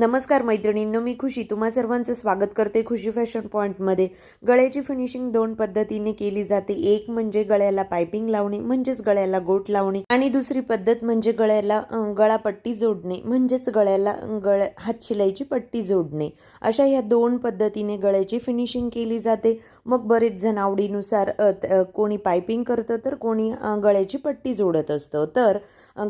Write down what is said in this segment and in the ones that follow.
नमस्कार मैत्रिणींनो मी खुशी. तुम्हा सर्वांचं स्वागत करते खुशी फॅशन पॉईंटमध्ये गळ्याची फिनिशिंग दोन पद्धतीने केली जाते. एक म्हणजे गळ्याला पायपिंग लावणे म्हणजेच गळ्याला गोट लावणे. आणि दुसरी पद्धत म्हणजे गळ्याला गळा गळापट्टी जोडणे म्हणजेच गळ्याला गळ गळ्या हात शिलाईची पट्टी जोडणे. अशा ह्या दोन पद्धतीने गळ्याची फिनिशिंग केली जाते. मग बरेच जण आवडीनुसार कोणी पायपिंग करतं तर कोणी गळ्याची पट्टी जोडत असतं. तर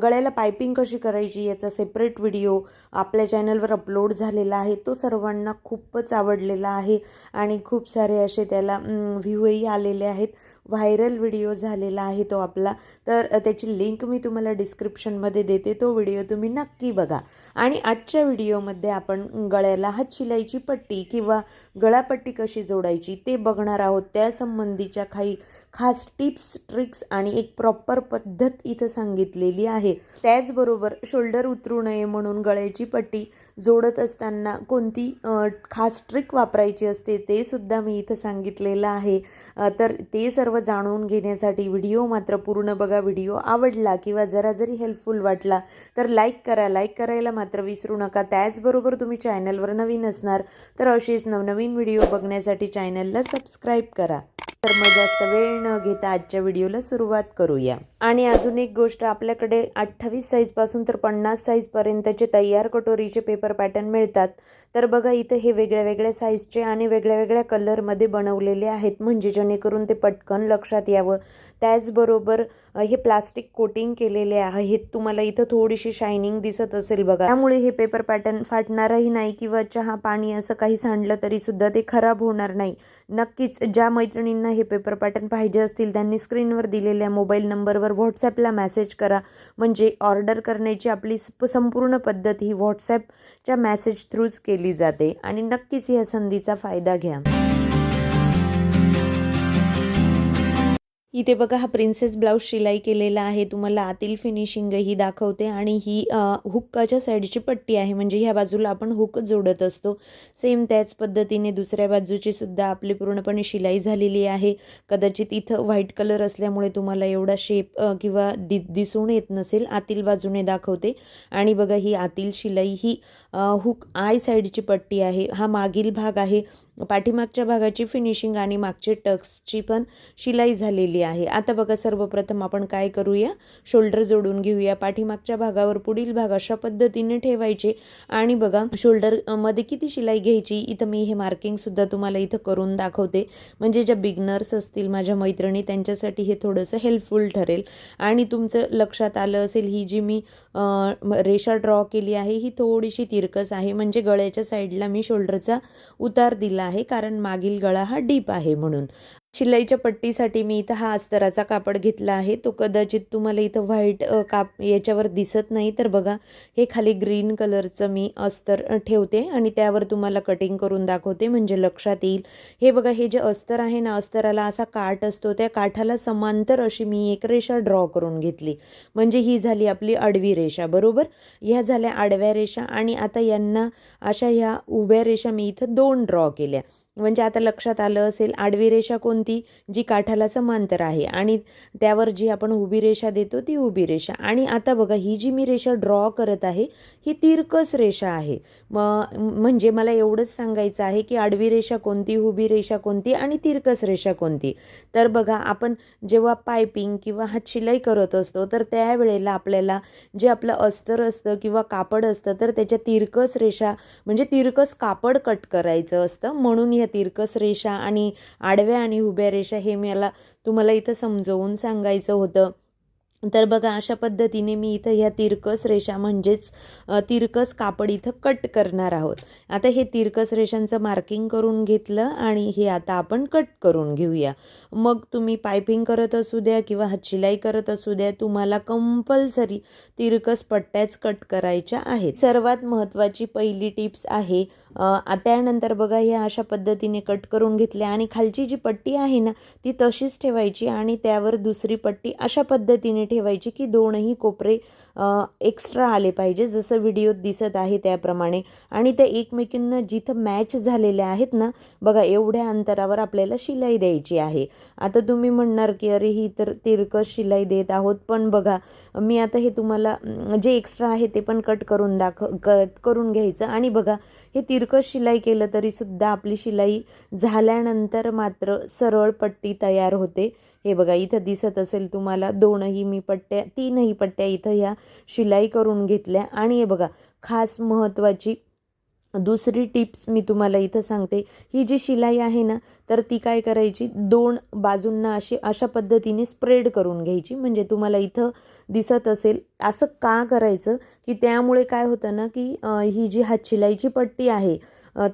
गळ्याला पायपिंग कशी करायची याचा सेपरेट व्हिडिओ आपल्या चॅनलवर अपलोड झालेला आहे. तो सर्वांना खूपच आवडलेला आहे. आणि खूप सारे असे त्याला व्ह्यूही आलेले आहेत. व्हायरल व्हिडिओ झालेला आहे तो आपला. तर त्याची लिंक मी तुम्हाला डिस्क्रिप्शनमध्ये देते. तो व्हिडिओ तुम्ही नक्की बघा. आणि आजच्या व्हिडिओमध्ये आपण गळ्याला हात शिलाईची पट्टी किंवा गळापट्टी कशी जोडायची ते बघणार आहोत. त्यासंबंधीच्या काही खास टिप्स ट्रिक्स आणि एक प्रॉपर पद्धत इथं सांगितलेली आहे. त्याचबरोबर शोल्डर उतरू नये म्हणून गळ्याची पट्टी जोडत असताना कोणती खास ट्रिक वापरायची असते ते सुद्धा मी इथं सांगितलेलं आहे. तर ते सर्व जाणून घेण्यासाठी व्हिडिओ मात्र पूर्ण बघा. व्हिडिओ आवडला किंवा जरा जरी हेल्पफुल वाटला तर लाईक करा. लाईक करायला मात्र विसरू नका. त्याचबरोबर तुम्ही चॅनलवर नवीन असणार तर असेच नवनवीन व्हिडिओ बघण्यासाठी चॅनलला सबस्क्राईब करा. तर मग जास्त वेळ न घेता आजच्या व्हिडिओला सुरुवात करूया. आणि अजून एक गोष्ट आपल्याकडे अठ्ठावीस साईजपासून तर पन्नास साईजपर्यंतचे तयार कटोरीचे पेपर पॅटर्न मिळतात. तर बघा इथं हे वेगळ्या वेगळ्या साईजचे आणि वेगळ्या वेगळ्या कलरमध्ये बनवलेले आहेत. म्हणजे जेणेकरून ते पटकन लक्षात यावं. त्याचबरोबर हे प्लास्टिक कोटिंग केलेले आहेत तुम्हाला इथं थोडीशी शायनिंग दिसत असेल बघा. त्यामुळे हे पेपर पॅटर्न फाटणारही नाही किंवा चहा पाणी असं काही सांडलं तरी सुद्धा ते खराब होणार नाही. नक्कीच ज्या मैत्रिणींना हे पेपर पॅटर्न पाहिजे असतील त्यांनी स्क्रीनवर दिलेल्या मोबाईल नंबरवर व्हॉट्सॲपला मेसेज करा. म्हणजे ऑर्डर करण्याची आपली स- संपूर्ण पद्धत ही व्हॉट्सॲपच्या मेसेज थ्रूच केली जाते. आणि नक्कीच या संधीचा फायदा घ्या. इथे बघा हा प्रिन्सेस ब्लाऊज शिलाई केलेला आहे. तुम्हाला आतील फिनिशिंगही दाखवते आणि ही हुक्काच्या साईडची पट्टी आहे. म्हणजे ह्या बाजूला आपण हुक जोडत असतो. सेम त्याच पद्धतीने दुसऱ्या बाजूची सुद्धा आपली पूर्णपणे शिलाई झालेली आहे. कदाचित इथं व्हाईट कलर असल्यामुळे तुम्हाला एवढा शेप किंवा दि दिसून येत नसेल. आतील बाजूने दाखवते. आणि बघा ही आतील शिलाई ही हुक आय साईडची पट्टी आहे. हा मागील भाग आहे. पाठीमागच्या भागाची फिनिशिंग आणि मागचे टक्सची पण शिलाई झालेली आहे. आता बघा सर्वप्रथम आपण काय करूया? शोल्डर जोडून घेऊया. पाठीमागच्या भागावर पुढील भाग अशा पद्धतीने ठेवायचे. आणि बघा शोल्डरमध्ये किती शिलाई घ्यायची? इथं मी हे मार्किंग सुद्धा तुम्हाला इथं करून दाखवते. म्हणजे ज्या बिगनर्स असतील माझ्या मैत्रिणी त्यांच्यासाठी हे थोडंसं हेल्पफुल ठरेल. आणि तुमचं लक्षात आलं असेल ही जी मी रेषा ड्रॉ केली आहे ही थोडीशी तिरकस आहे. म्हणजे गळ्याच्या साईडला मी शोल्डरचा उतार दिला आहे कारण मागील गळा हा डीप आहे म्हणून. शिलाईच्या पट्टीसाठी मी इथं हा अस्तराचा कापड घेतला आहे. तो कदाचित तुम्हाला इथं व्हाईट काप याच्यावर दिसत नाही. तर बघा हे खाली ग्रीन कलरचं मी अस्तर ठेवते आणि त्यावर तुम्हाला कटिंग करून दाखवते. म्हणजे लक्षात येईल. हे बघा हे जे अस्तर आहे ना अस्तराला असा काठ असतो. त्या काठाला समांतर अशी मी एक रेषा ड्रॉ करून घेतली. म्हणजे ही झाली आपली आडवी रेषा बरोबर? ह्या झाल्या आडव्या रेषा आणि आता यांना अशा ह्या उभ्या रेषा मी इथं दोन ड्रॉ केल्या. म्हणजे आता लक्षात आलं असेल आडवी रेषा कोणती? जी काठाला समांतर आहे. आणि त्यावर जी आपण उभी रेषा देतो ती उभी रेषा. आणि आता बघा ही जी मी रेषा ड्रॉ करत आहे ही तिरकस रेषा आहे. म म्हणजे मला एवढंच सांगायचं आहे की आडवी रेषा कोणती उभी रेषा कोणती आणि तिरकस रेषा कोणती. तर बघा आपण जेव्हा पायपिंग किंवा हातशिलाई करत असतो तर त्यावेळेला आपल्याला जे आपलं अस्तर असतं किंवा कापड असतं तर त्याच्या तिरकस रेषा म्हणजे तिरकस कापड कट करायचं असतं. म्हणून ह्या तिरकस रेषा आणि आडव्या आणि उभ्या रेषा हे मला तुम्हाला इथं समजवून सांगायचं होतं. तर बघा अशा पद्धतीने मी इथं ह्या तिरकस रेषा म्हणजेच तिरकस कापड इथं कट करणार आहोत. आता हे तिरकस रेषांचं मार्किंग करून घेतलं आणि हे आता आपण कट करून घेऊया. मग तुम्ही पायपिंग करत असू द्या किंवा हातशिलाई करत असू द्या तुम्हाला कंपल्सरी तिरकस पट्ट्याच कट करायच्या आहेत. सर्वात महत्त्वाची पहिली टिप्स आहे त्यानंतर बघा हे अशा पद्धतीने कट करून घेतल्या आणि खालची जी पट्टी आहे ना ती तशीच ठेवायची आणि त्यावर दुसरी पट्टी अशा पद्धतीने ठेवायची की दोनही कोपरे एक्स्ट्रा आले पाहिजे जसं व्हिडिओत दिसत आहे त्याप्रमाणे. आणि त्या एकमेकींना जिथं मॅच झालेल्या आहेत ना बघा एवढ्या अंतरावर आपल्याला शिलाई द्यायची आहे. आता तुम्ही म्हणणार की अरे ही तर तिरकस शिलाई देत आहोत. पण बघा मी आता हे तुम्हाला जे एक्स्ट्रा आहे ते पण कट करून दाखव कट करून घ्यायचं. आणि बघा हे तिरकस शिलाई केलं तरीसुद्धा आपली शिलाई झाल्यानंतर मात्र सरळ पट्टी तयार होते. हे बघा इथं दिसत असेल तुम्हाला दोनही मी पट्ट्या तीनही पट्ट्या इथं ह्या शिलाई करून घेतल्या. आणि हे बघा खास महत्त्वाची दुसरी टिप्स मी तुम्हाला इथं सांगते. ही जी शिलाई आहे ना तर ती काय करायची? दोन बाजूंना अशी अशा पद्धतीने स्प्रेड करून घ्यायची. म्हणजे तुम्हाला इथं दिसत असेल असं का करायचं? की त्यामुळे काय होतं ना की ही जी हात शिलाईची पट्टी आहे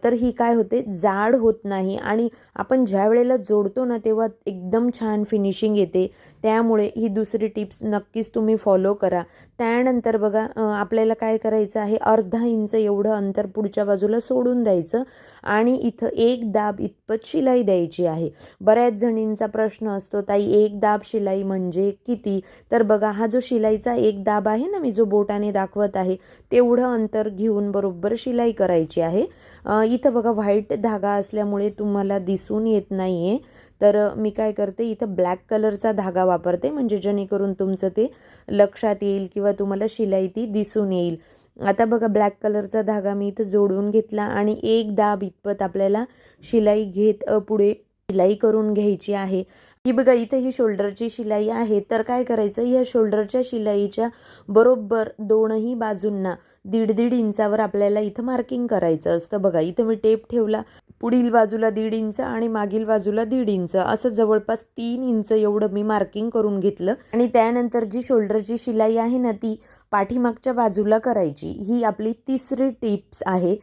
तर ही काय होते? जाड होत नाही आणि आपण ज्या वेळेला जोडतो ना तेव्हा एकदम छान फिनिशिंग येते. त्यामुळे ही दुसरी टिप्स नक्कीच तुम्ही फॉलो करा. त्यानंतर बघा आपल्याला काय करायचं आहे? अर्धा इंच एवढं अंतर पुढच्या बाजूला सोडून द्यायचं आणि इथं एक दाब इतपत शिलाई द्यायची आहे. बऱ्याच जणींचा प्रश्न असतो ताई एक दाब शिलाई म्हणजे किती? तर बघा हा जो शिलाईचा एक दाब आहे ना मी जो बोटाने दाखवत आहे तेवढं अंतर घेऊन बरोबर शिलाई करायची आहे. इथं बघा व्हाईट धागा असल्यामुळे तुम्हाला दिसून येत नाही आहे तर मी काय करते इथं ब्लॅक कलरचा धागा वापरते म्हणजे जेणेकरून तुमचं ते लक्षात येईल किंवा तुम्हाला शिलाई ती दिसून येईल. आता बघा ब्लॅक कलरचा धागा मी इथं जोडून घेतला आणि एक दाब इतपत आपल्याला शिलाई घेत पुढे शिलाई करून घ्यायची आहे. ही बघा इथं ही शोल्डरची शिलाई आहे. तर काय करायचं? या शोल्डरच्या शिलाईच्या बरोबर दोनही बाजूंना दीड दीड इंचावर आपल्याला इथं मार्किंग करायचं असतं. बघा इथं मी टेप ठेवला. पुढील बाजूला दीड इंच आणि मागील बाजूला दीड इंच. असं जवळपास तीन इंच एवढं मी मार्किंग करून घेतलं. आणि त्यानंतर जी शोल्डरची शिलाई आहे ना ती पाठीमागच्या बाजूला करायची. ही आपली तिसरी टिप्स आहे.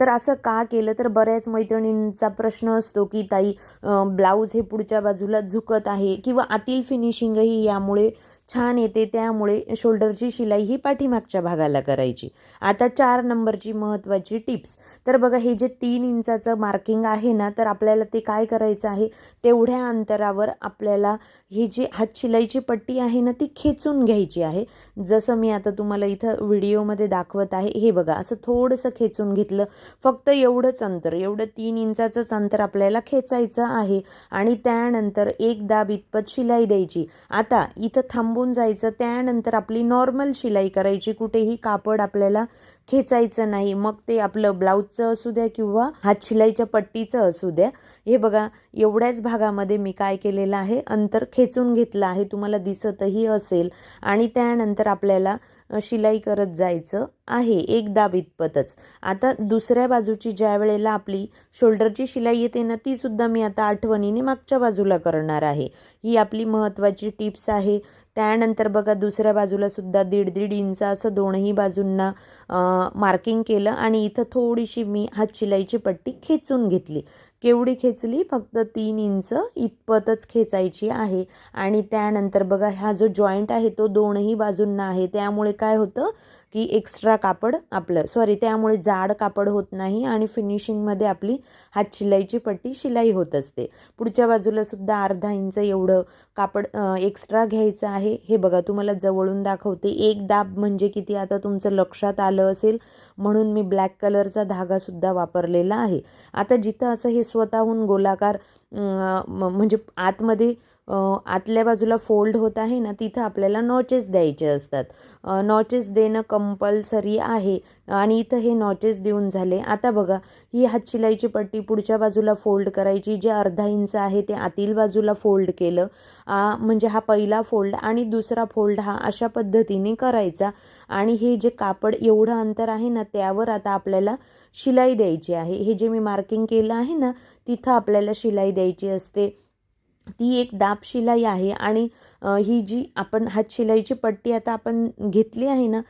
तर असं का केलं? तर बऱ्याच मैत्रिणींचा प्रश्न असतो की ताई ब्लाऊज हे पुढच्या बाजूला झुकत आहे किंवा आतील फिनिशिंगही यामुळे छान येते त्यामुळे शोल्डरची शिलाई ही पाठीमागच्या भागाला करायची. आता चार नंबरची महत्त्वाची टिप्स. तर बघा हे जे तीन इंचाचं मार्किंग आहे ना तर आपल्याला ते काय करायचं आहे? तेवढ्या अंतरावर आपल्याला ही जी हातशिलाईची पट्टी आहे ना ती खेचून घ्यायची आहे. जसं मी आता तुम्हाला इथं व्हिडिओमध्ये दाखवत आहे हे बघा असं थोडंसं खेचून घेतलं. फक्त एवढंच अंतर एवढं तीन इंचाचंच अंतर आपल्याला खेचायचं आहे आणि त्यानंतर एक दाब इतपत शिलाई द्यायची. आता इथं लांबून जायचं त्यानंतर आपली नॉर्मल शिलाई करायची. कुठेही कापड आपल्याला खेचायचं नाही. मग ते आपलं ब्लाऊजचं असू द्या किंवा हात शिलाईच्या पट्टीचं असू द्या. हे बघा एवढ्याच भागामध्ये मी काय केलेलं आहे? अंतर खेचून घेतलं आहे. तुम्हाला दिसतही असेल. आणि त्यानंतर आपल्याला शिलाई करत जायचं आहे एक दाब इतपतच. आता दुसऱ्या बाजूची ज्या वेळेला आपली शोल्डरची शिलाई येते ना ती सुद्धा मी आता आठवणीने मागच्या बाजूला करणार आहे. ही आपली महत्त्वाची टिप्स आहे. त्यानंतर बघा दुसऱ्या बाजूला सुद्धा दीड दीड इंच असं दोनही बाजूंना मार्किंग केलं आणि इथं थोडीशी मी हात शिलाईची पट्टी खेचून घेतली. केवढी खेचली? फक्त तीन इंच इतपतच खेचायची आहे. आणि त्यानंतर बघा हा जो जॉईंट आहे तो दोनही बाजूंना आहे. त्यामुळे काय होतं? की एक्स्ट्रा कापड आपलं. सॉरी त्यामुळे जाड कापड होत नाही आणि फिनिशिंगमध्ये आपली हात शिलाईची पट्टी शिलाई होत असते. पुढच्या बाजूला सुद्धा अर्धा इंच एवढं कापड एक्स्ट्रा घ्यायचं आहे. हे बघा तुम्हाला जवळून दाखवते. एक दाब म्हणजे किती? आता तुमचं लक्षात आलं असेल. म्हणून मी ब्लॅक कलरचा धागासुद्धा वापरलेला आहे. आता जिथं असं हे स्वतःहून गोलाकार म- म्हणजे आतमध्ये आतल्या बाजूला फोल्ड होत आहे ना तिथं आपल्याला नॉचेस द्यायचे असतात. नॉचेस देणं कंपल्सरी आहे. आणि इथं हे नॉचेस देऊन झाले. आता बघा ही हातशिलाईची पट्टी पुढच्या बाजूला फोल्ड करायची जे अर्धा इंच आहे ते आतील बाजूला फोल्ड केलं. म्हणजे हा पहिला फोल्ड आणि दुसरा फोल्ड हा अशा पद्धतीने करायचा. आणि हे जे कापड एवढं अंतर आहे ना त्यावर आता आपल्याला शिलाई द्यायची आहे. हे जे मी मार्किंग केलं आहे ना तिथं आपल्याला शिलाई द्यायची असते. ती एक दाब शिलाई आहे आणि ही जी आपण हात शिलाईची पट्टी आता आपण घेतली आहे ना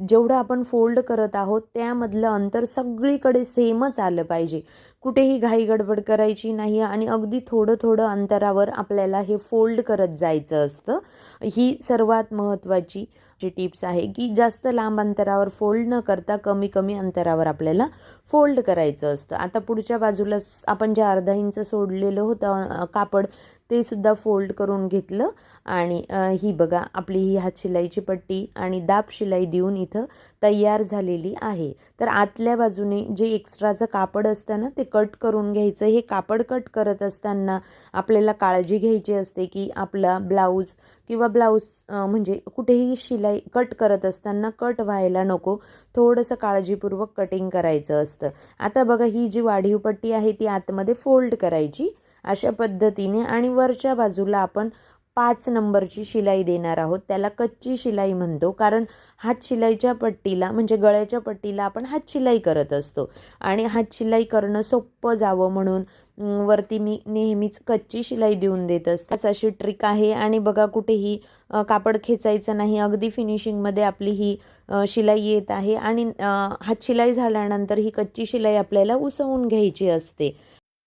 जेवढं आपण फोल्ड करत आहोत त्यामधलं अंतर सगळीकडे सेमच आलं पाहिजे. कुठेही घाई गडबड करायची नाही आणि अगदी थोडं थोडं अंतरावर आपल्याला हे फोल्ड करत जायचं असतं. ही सर्वात महत्त्वाची जी टिप्स आहे की जास्त लांब अंतरावर फोल्ड न करता कमी कमी अंतरावर आपल्याला फोल्ड करायचं असतं. आता पुढच्या बाजूला आपण जे अर्धा इंच सोडलेलं होतं कापड ते सुद्धा फोल्ड करून घेतलं. आणि ही बघा आपली ही हात शिलाईची पट्टी आणि दाब शिलाई देऊन इथं तयार झालेली आहे. तर आतल्या बाजूने जे एक्स्ट्राचं कापड असतं ना ते कट करून घ्यायचं. हे कापड कट करत असताना आपल्याला काळजी घ्यायची असते की आपला ब्लाऊज किंवा ब्लाऊज म्हणजे कुठेही शिलाई कट करत असताना कट व्हायला नको. थोडंसं काळजीपूर्वक कटिंग करायचं असतं. आता बघा ही जी वाढीव पट्टी आहे ती आतमध्ये फोल्ड करायची. अशा पद्धतीने आणि वरच्या बाजूला आपण पाच नंबरची शिलाई देणार आहोत. त्याला कच्ची शिलाई म्हणतो. कारण हात शिलाईच्या पट्टीला म्हणजे गळ्याच्या पट्टीला आपण हात शिलाई करत असतो. आणि हात शिलाई करणं सोपं जावं म्हणून वरती मी नेहमीच कच्ची शिलाई देऊन देत असते. अशी ट्रिक आहे. आणि बघा कुठेही कापड खेचायचं नाही. अगदी फिनिशिंगमध्ये आपली ही शिलाई येत आहे. आणि हातशिलाई हात शिलाई झाल्यानंतर ही कच्ची शिलाई आपल्याला उसवून घ्यायची असते.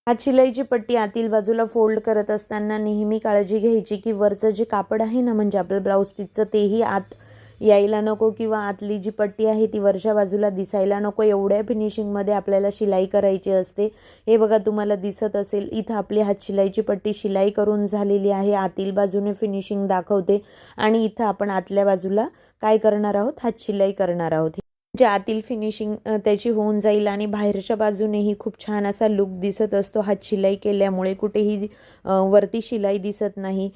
हात शिलाईची पट्टी आतील बाजूला फोल्ड करत असताना नेहमी काळजी घ्यायची की वरचं जे कापड आहे ना म्हणजे आपलं ब्लाऊज पीसचं तेही आत यायला नको किंवा आतली जी पट्टी आहे ती वरच्या बाजूला दिसायला नको. एवढ्या फिनिशिंगमध्ये आपल्याला शिलाई करायची असते. हे बघा तुम्हाला दिसत असेल इथं आपली हात शिलाईची पट्टी शिलाई करून झालेली आहे. आतील बाजूने फिनिशिंग दाखवते आणि इथं आपण आतल्या बाजूला काय करणार आहोत? हात शिलाई करणार आहोत. जे आतील फिनिशिंग त्याची होऊन जाईल आणि बाहेरच्या बाजूनेही खूप छान असा लुक दिसत असतो. हात शिलाई केल्यामुळे कुठेही वरती शिलाई दिसत नाही.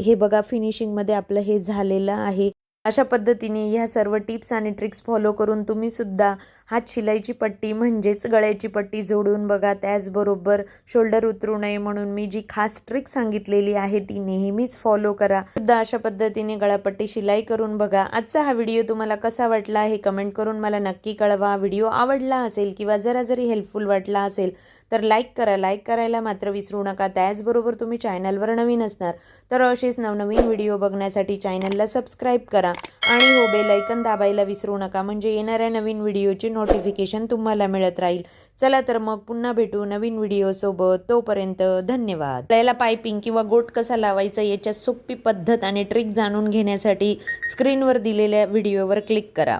हे बघा फिनिशिंगमध्ये आपलं हे झालेलं आहे. अशा पद्धतीने ह्या सर्व टिप्स आणि ट्रिक्स फॉलो करून तुम्ही सुद्धा हात शिलाईची पट्टी म्हणजेच गळ्याची पट्टी जोडून बघा. त्याचबरोबर शोल्डर उतरू नये म्हणून मी जी खास ट्रिक सांगितलेली आहे ती नेहमीच फॉलो करा. सुद्धा अशा पद्धतीने गळापट्टी शिलाई करून बघा. आजचा हा व्हिडिओ तुम्हाला कसा वाटला हे कमेंट करून मला नक्की कळवा. व्हिडिओ आवडला असेल किंवा जरा जरी हेल्पफुल वाटला असेल तर लाईक करा लाईक करायला मात्र विसरू नका. त्याचबरोबर तुम्ही चॅनलवर नवीन असणार तर असेच नवनवीन व्हिडिओ बघण्यासाठी चॅनलला सबस्क्राईब करा आणि हो बेलायकन दाबायला विसरू नका. म्हणजे येणाऱ्या नवीन व्हिडिओची नोटिफिकेशन तुम्हाला मिळत राहील. चला तर मग पुन्हा भेटू नवीन व्हिडिओसोबत तोपर्यंत धन्यवाद. आपल्याला पायपिंग किंवा गोट कसा लावायचा याच्या सोपी पद्धत आणि ट्रिक जाणून घेण्यासाठी स्क्रीनवर दिलेल्या व्हिडिओवर क्लिक करा.